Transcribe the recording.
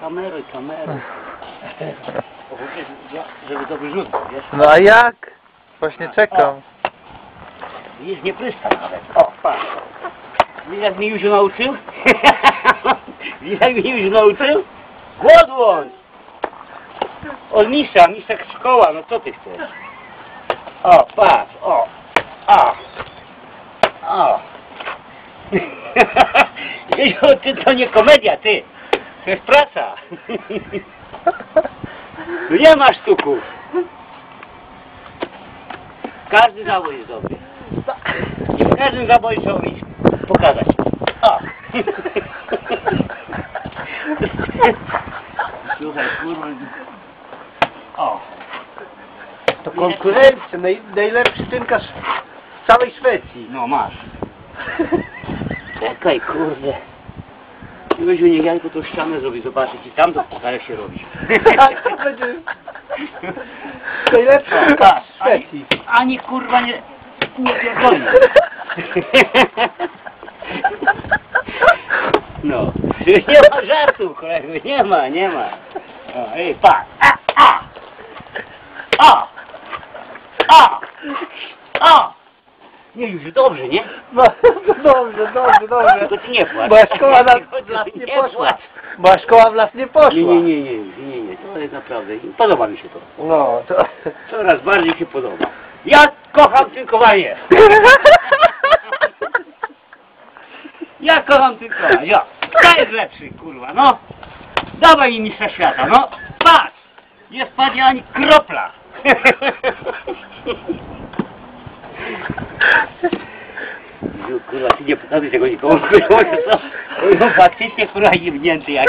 Kamery, kamery. Żeby to wyrzucić, wiesz? No a jak? Właśnie czekam. Widzisz, nie pryska nawet. O, patrz. Widzisz, jak mi Józiu nauczył? Widzisz, jak mi Józiu nauczył? Głodłąd! Od mistrza, mistrza szkoła, no co ty chcesz? O, patrz, o, o, o. Ty to nie komedia, ty. To jest praca. No nie ma sztuków. Każdy zawód jest dobry. I w każdym zawodzie trzeba umieć pokazać. O! Słuchaj, kurwa. O! To konkurencja, naj, najlepszy tynkarz w całej Szwecji. No masz. Czekaj, kurde. Niech jajko tą ścianę zrobi, zobaczyć i tam to pokaże się robi. Tak, to będzie najlepszy O, tynkarz patrz, w Szwecji. Ani, ani kurwa nie, nie pierdolę. No, nie ma żartu, kolego, nie ma, nie ma. O, ej, patrz. A, a, a. Nie, już dobrze, nie? No, dobrze, dobrze, dobrze. Tylko ty nie płacz. Moja szkoła nas ty nie poszła. Moja szkoła w las nie poszła. Nie, nie, nie, nie, nie, nie, to jest naprawdę, podoba mi się to. No, to... Coraz bardziej się podoba. Ja kocham tynkowanie. Ja kocham tynkowanie, ja. Kto jest lepszy, kurwa, no. Dawaj mi mistrza świata, no. Patrz, nie spadnie ani kropla. Jezu, Kurwa, ty nie pokazuj tego nikomu, kurwa, co? No faktycznie, kurwa, jebnięty jak...